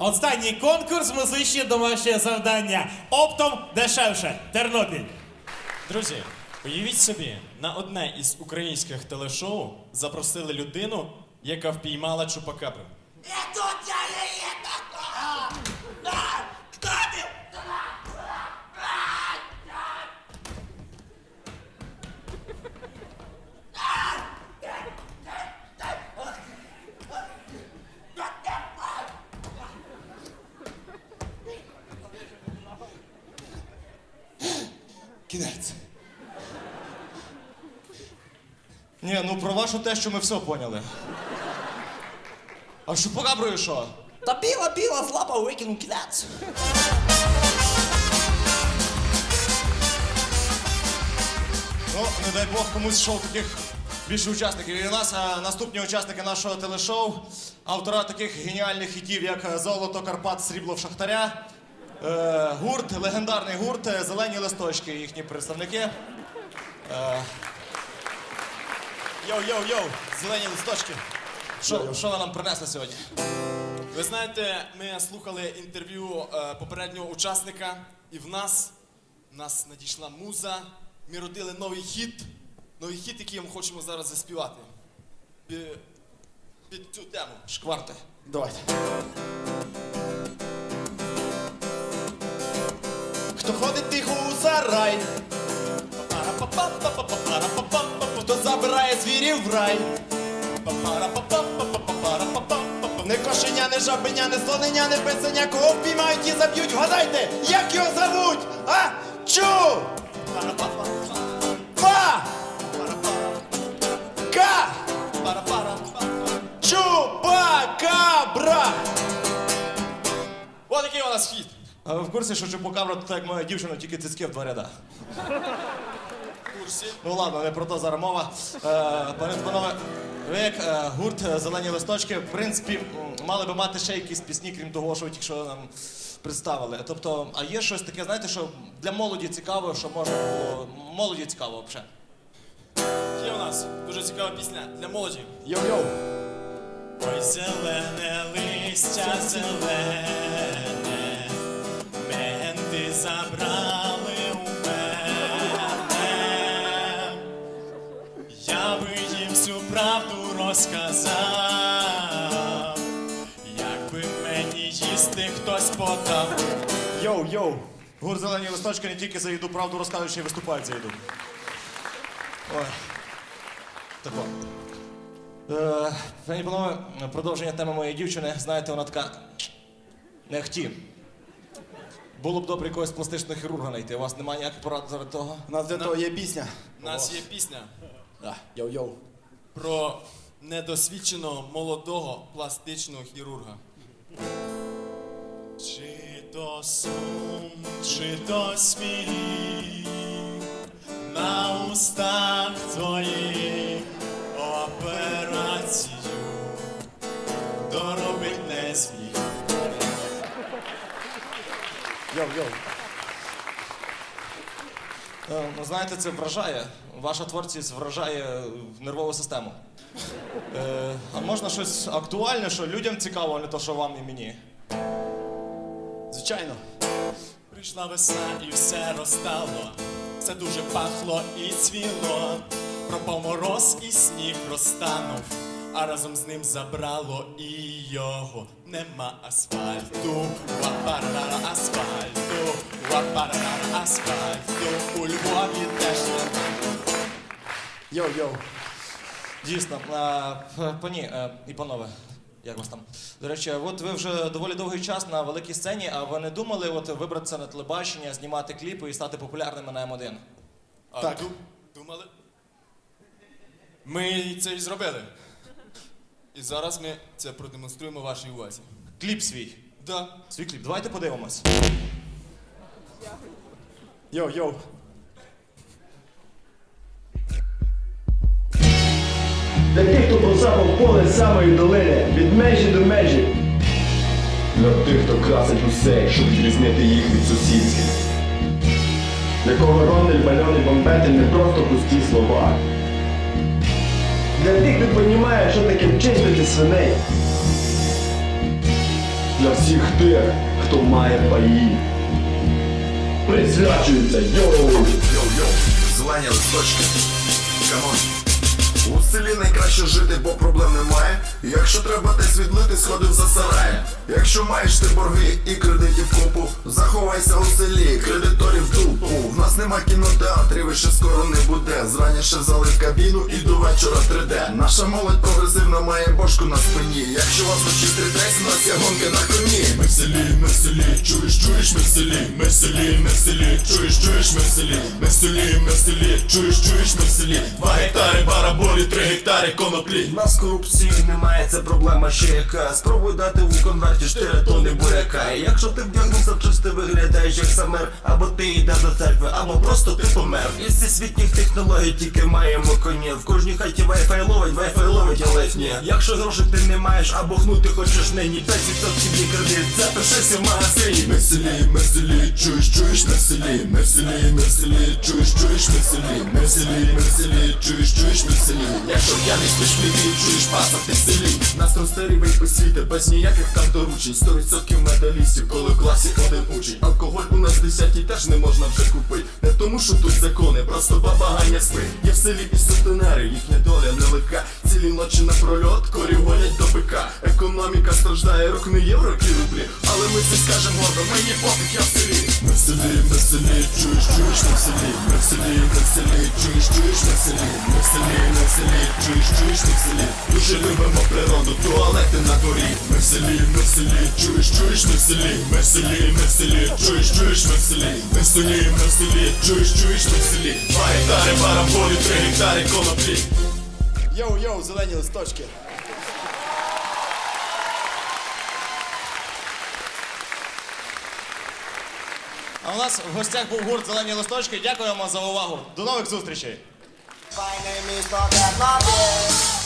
Останній конкурс музичне домашнє завдання. Оптом дешевше. Тернопіль. Друзі, уявіть собі, на одне із українських телешоу запросили людину, яка впіймала чупакабру. Это тут тебя Ні, ну про вашу те, що ми все поняли. А що покаброю що? Та біла, біла, злапав, викинув кінець. Ну, не дай Бог комусь шоу таких більше учасників. І у нас а, наступні учасники нашого телешоу, автора таких геніальних хітів, як е, Золото Карпат, Срібло в Шахтаря. Е, гурт, легендарний гурт, е, зелені листочки, їхні представники. Йоу-йоу-йоу, зелені листочки. Що, що ви нам принесли сьогодні? Ви знаєте, ми слухали інтерв'ю е, попереднього учасника, і в нас, в нас надійшла муза. Ми родили новий хіт, новий хіт, який ми хочемо зараз заспівати. Під, під цю тему. Шкварти. Давайте. Хто ходить тихо у сарай, хто забирає звірів в рай. Не кошеня, не жабеня, не слоненя, не писаня, кого впіймають і заб'ють. Вгадайте, як його зовуть? А? Чу! Па! Ка! Чупакабра! От який у нас хіт. А ви в курсі, що чупакабра то так як моя дівчина, тільки цицьки в два ряда. Ну ладно, не про то зараз мова. Е, пане панове, ви як е, гурт Зелені листочки, в принципі, мали би мати ще якісь пісні, крім того, що ви тільки що нам представили. Тобто, а є щось таке, знаєте, що для молоді цікаво, що можна було. Молоді цікаво взагалі. Є у нас дуже цікава пісня для молоді. Йоу-йоу. Ой, зелене листя зелене, менти забрали у їсти хтось подав. Йоу-йоу. Гурт Зелені листочки не тільки за їду правду розказують, ще й виступають за їду. Ой. Тако. Е, пані панове, продовження теми моєї дівчини. Знаєте, вона така. Не хті. Було б добре якогось пластичного хірурга знайти. У вас немає ніяких порад заради того? У нас для того є пісня. У нас є пісня Да. Йоу-йоу. про недосвідченого молодого пластичного хірурга. Чи то сум, чи то сміх на устах твоїх операцію доробить не зміг. Е, Ну, знаєте, це вражає. Ваша творчість вражає нервову систему. Е, а можна щось актуальне, що людям цікаво, а не то, що вам і мені. Звичайно. Прийшла весна і все розстало, все дуже пахло і цвіло. Пропав мороз і сніг розтанув, а разом з ним забрало і його. Нема асфальту, вапарара асфальту, вапарара асфальту. У Львові теж нема. Йоу-йоу. Дійсно, а, пані е, і панове, як вас там? До речі, от ви вже доволі довгий час на великій сцені, а ви не думали от, вибратися на телебачення, знімати кліпи і стати популярними на М1? А Так. ви ду- думали? Ми це і зробили. І зараз ми це продемонструємо вашій увазі. Кліп свій. Да. Свій кліп. Давайте подивимось. Йоу-йоу. Для тих, хто поцапав поле з самої долини, від межі до межі. Для тих, хто красить усе, щоб відрізнити їх від сусідських. Для кого рондель, бальони, бомбети не просто пусті слова. Для тих, хто розуміє, що таке чистити свиней. для всіх тих, хто має паї. Присвячується йоу! Йоу-йоу, зелені листочки. Камон. У селі найкраще жити, бо проблем немає. Якщо треба десь відлити, сходив за сарає. Якщо маєш ти борги і кредитів купу, заховайся у селі, кредиторів дупу. В нас нема кінотеатрів і ще скоро не буде. Зраніше взяли кабіну і до вечора 3D. Наша молодь прогресивна має бошку на спині. Якщо вас учить 3D, у нас є гонки на коні. Ми в селі, чуєш, чуєш, ми в селі, ми в селі, ми в селі, чуєш, чуєш, ми в селі, ми в селі, ми в селі, чуєш, чуєш, ми селі. Два гектари бараболі, три гектари коноплі. У нас корупції немає, це проблема ще яка. Спробуй дати у конверті 4 тонни буряка. І якщо ти вдягнувся в чисти, виглядаєш як самер, або ти йдеш до церкви, або просто ти помер. Із всесвітніх технологій тільки маємо коні. В кожній хаті Wi-Fi ловить, Wi-Fi ловить, але ні. Якщо грошей ти не маєш, або гнути хочеш нині, 5% є кредит, запишися в селі, ми чуєш, чуєш, ми в селі, чуєш, чуєш, ми в селі, чуєш, чуєш, ми. Якщо п'яний спиш в ліві, чуєш паса, ти в селі. Нас росте рівень освіти, без ніяких там доручень. 100% медалістів, коли в класі один учень. Алкоголь у нас десятій теж не можна вже купити. Не тому, що тут закони, просто баба Ганя спить. Є в селі і сутенери, їхня доля нелегка. Цілі ночі на прольот, корів гонять до бика. Економіка страждає, рук не євро, ті рублі. Але ми це скажемо гордо, мені пофіг, я в селі. Ми в селі, ми в селі, чуєш, чуєш, ми в селі. Ми в селі, ми в селі, чуєш, чуєш, ми в селі. Ми в селі, ми в селі, чуєш, чуєш, ми в селі. Дуже любимо природу, туалети на дворі. Ми в селі, ми в селі, чуєш, чуєш, ми в селі. Ми в селі, ми в селі, чуєш, чуєш, ми в селі. Ми в селі, ми в селі, чуєш, чуєш, ми в селі. Два гектари бараболі, три гектари коноплі. Йоу-йоу, зелені листочки. А у нас в гостях був гурт Зелені листочки. Дякуємо за увагу. До нових зустрічей! Is Pocket Lobby.